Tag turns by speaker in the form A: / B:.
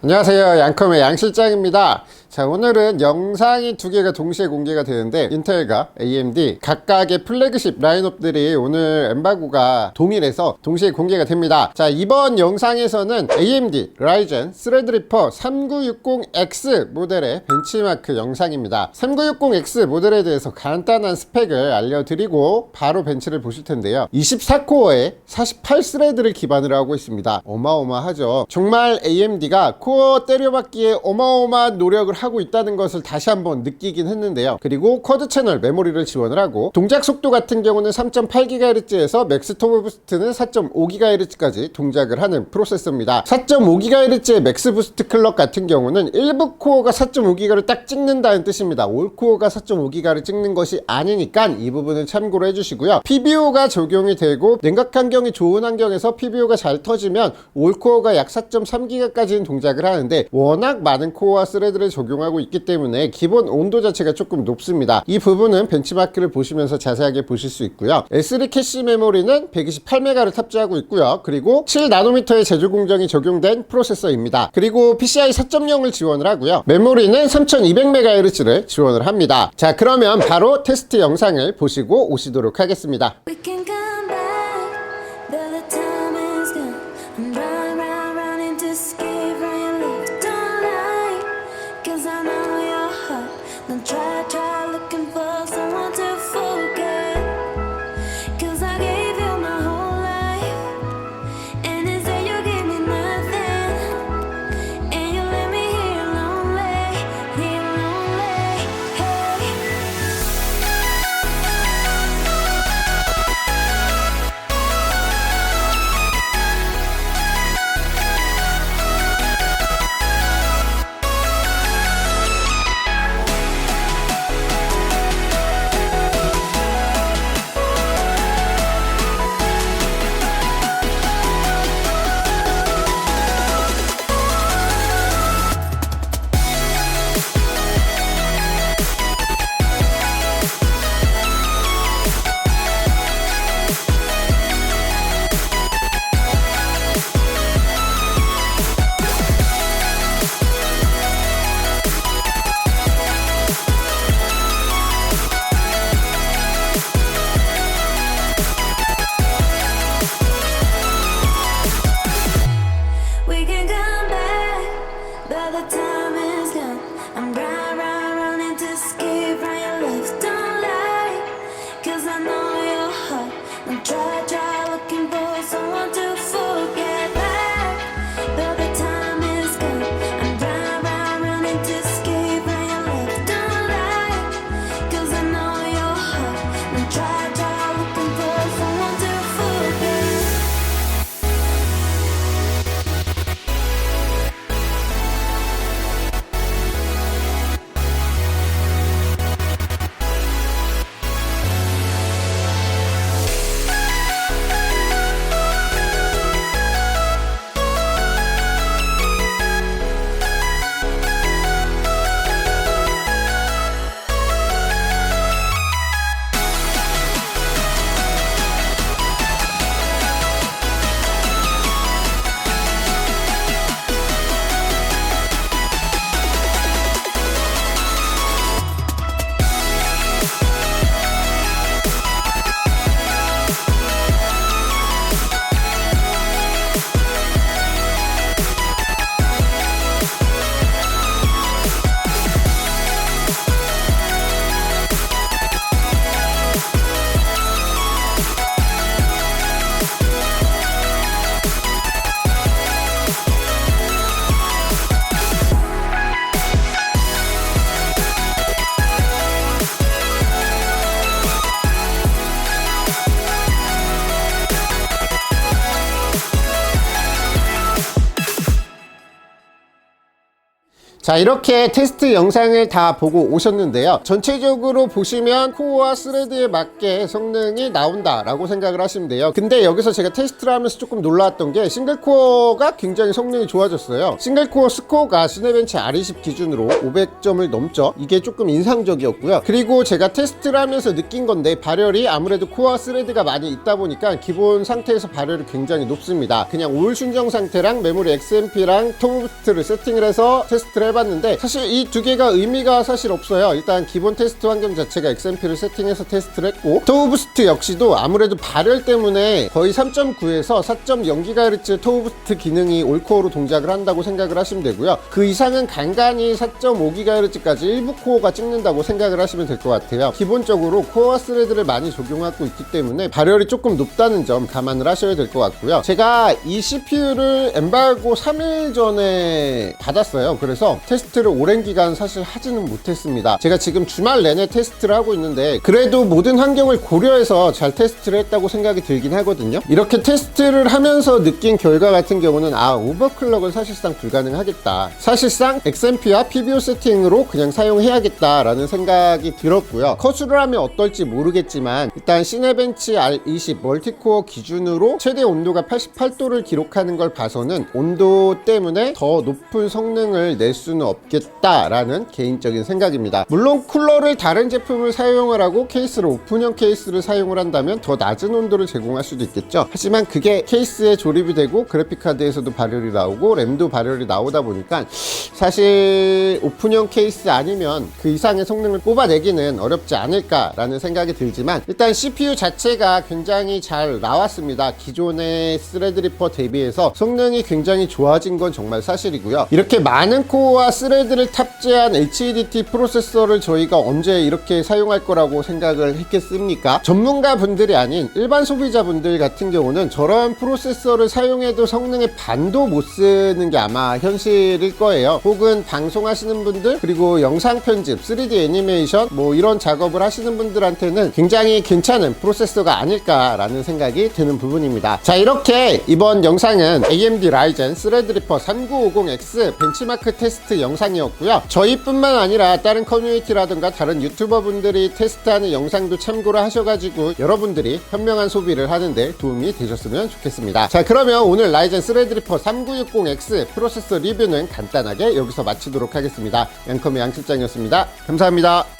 A: 안녕하세요. 양컴의 양실장입니다 자 오늘은 영상이 두 개가 동시에 공개가 되는데 인텔과 AMD 각각의 플래그십 라인업들이 오늘 엠바고가 동일해서 동시에 공개가 됩니다. 자 이번 영상에서는 AMD 라이젠 스레드리퍼 3960X 모델의 벤치마크 영상입니다. 3960X 모델에 대해서 간단한 스펙을 알려드리고 바로 벤치를 보실 텐데요. 24코어에 48스레드를 기반으로 하고 있습니다. 어마어마하죠? 정말 AMD가 코어 때려박기에 어마어마한 노력을 하고 있다는 것을 다시 한번 느끼긴 했는데요. 그리고 쿼드 채널 메모리를 지원을 하고 동작 속도 같은 경우는 3.8GHz에서 맥스 터보 부스트는 4.5GHz까지 동작을 하는 프로세서입니다. 4.5GHz의 맥스 부스트 클럭 같은 경우는 일부 코어가 4.5GHz를 딱 찍는다는 뜻입니다. 올 코어가 4.5GHz를 찍는 것이 아니니까 이 부분을 참고로 해주시고요. PBO가 적용이 되고 냉각 환경이 좋은 환경에서 PBO가 잘 터지면 올 코어가 약 4.3GHz까지는 동작을 하는데 워낙 많은 코어와 스레드를 적용 하고 있기 때문에 기본 온도 자체가 조금 높습니다. 이 부분은 벤치마크를 보시면서 자세하게 보실 수 있고요. S3 캐시 메모리는 128메가를 탑재하고 있고요. 그리고 7나노미터의 제조 공정이 적용된 프로세서입니다. 그리고 PCI 4.0을 지원을 하고요. 메모리는 3200MHz를 지원을 합니다. 자, 그러면 바로 테스트 영상을 보시고 오시도록 하겠습니다. 자 이렇게 테스트 영상을 다 보고 오셨는데요. 전체적으로 보시면 코어와 스레드에 맞게 성능이 나온다 라고 생각을 하시면 돼요. 근데 여기서 제가 테스트를 하면서 조금 놀라웠던 게 싱글코어가 굉장히 성능이 좋아졌어요. 싱글코어 스코어가 시네벤치 R20 기준으로 500점을 넘죠. 이게 조금 인상적이었고요. 그리고 제가 테스트를 하면서 느낀 건데 발열이 아무래도 코어와 스레드가 많이 있다 보니까 기본 상태에서 발열이 굉장히 높습니다. 그냥 올 순정 상태랑 메모리 XMP랑 톰부스트를 세팅을 해서 테스트를 해봤 는데 사실 이 두 개가 의미가 사실 없어요. 일단 기본 테스트 환경 자체가 XMP를 세팅해서 테스트를 했고 토우부스트 역시도 아무래도 발열 때문에 거의 3.9에서 4.0GHz 토우부스트 기능이 올코어로 동작을 한다고 생각을 하시면 되고요. 그 이상은 간간히 4.5GHz까지 일부 코어가 찍는다고 생각을 하시면 될 것 같아요. 기본적으로 코어와 스레드를 많이 적용하고 있기 때문에 발열이 조금 높다는 점 감안을 하셔야 될 것 같고요. 제가 이 CPU를 엠바고 3일 전에 받았어요. 그래서 테스트를 오랜 기간 사실 하지는 못했습니다. 제가 지금 주말 내내 테스트를 하고 있는데 그래도 모든 환경을 고려해서 잘 테스트를 했다고 생각이 들긴 하거든요. 이렇게 테스트를 하면서 느낀 결과 같은 경우는 아 오버클럭은 사실상 불가능하겠다. 사실상 XMP와 PBO 세팅으로 그냥 사용해야겠다라는 생각이 들었고요. 커수를 하면 어떨지 모르겠지만 일단 시네벤치 R20 멀티코어 기준으로 최대 온도가 88도를 기록하는 걸 봐서는 온도 때문에 더 높은 성능을 낼수 는 없겠다라는 개인적인 생각입니다. 물론 쿨러를 다른 제품을 사용을 하고 케이스를 오픈형 케이스를 사용을 한다면 더 낮은 온도를 제공할 수도 있겠죠. 하지만 그게 케이스에 조립이 되고 그래픽카드에서도 발열이 나오고 램도 발열이 나오다 보니까 사실 오픈형 케이스 아니면 그 이상의 성능을 뽑아내기는 어렵지 않을까라는 생각이 들지만 일단 CPU 자체가 굉장히 잘 나왔습니다. 기존의 스레드리퍼 대비해서 성능이 굉장히 좋아진 건 정말 사실이고요. 이렇게 많은 코어 와 스레드를 탑재한 HEDT 프로세서를 저희가 언제 이렇게 사용할 거라고 생각을 했겠습니까? 전문가 분들이 아닌 일반 소비자분들 같은 경우는 저런 프로세서를 사용해도 성능의 반도 못 쓰는 게 아마 현실일 거예요. 혹은 방송하시는 분들 그리고 영상 편집 3D 애니메이션 뭐 이런 작업을 하시는 분들한테는 굉장히 괜찮은 프로세서가 아닐까라는 생각이 드는 부분입니다. 자 이렇게 이번 영상은 AMD 라이젠 스레드리퍼 3950X 벤치마크 테스트 영상이었고요. 저희뿐만 아니라 다른 커뮤니티라든가 다른 유튜버 분들이 테스트하는 영상도 참고를 하셔가지고 여러분들이 현명한 소비를 하는데 도움이 되셨으면 좋겠습니다. 자 그러면 오늘 라이젠 스레드리퍼 3960X 프로세서 리뷰는 간단하게 여기서 마치도록 하겠습니다. 양컴의 양실장이었습니다. 감사합니다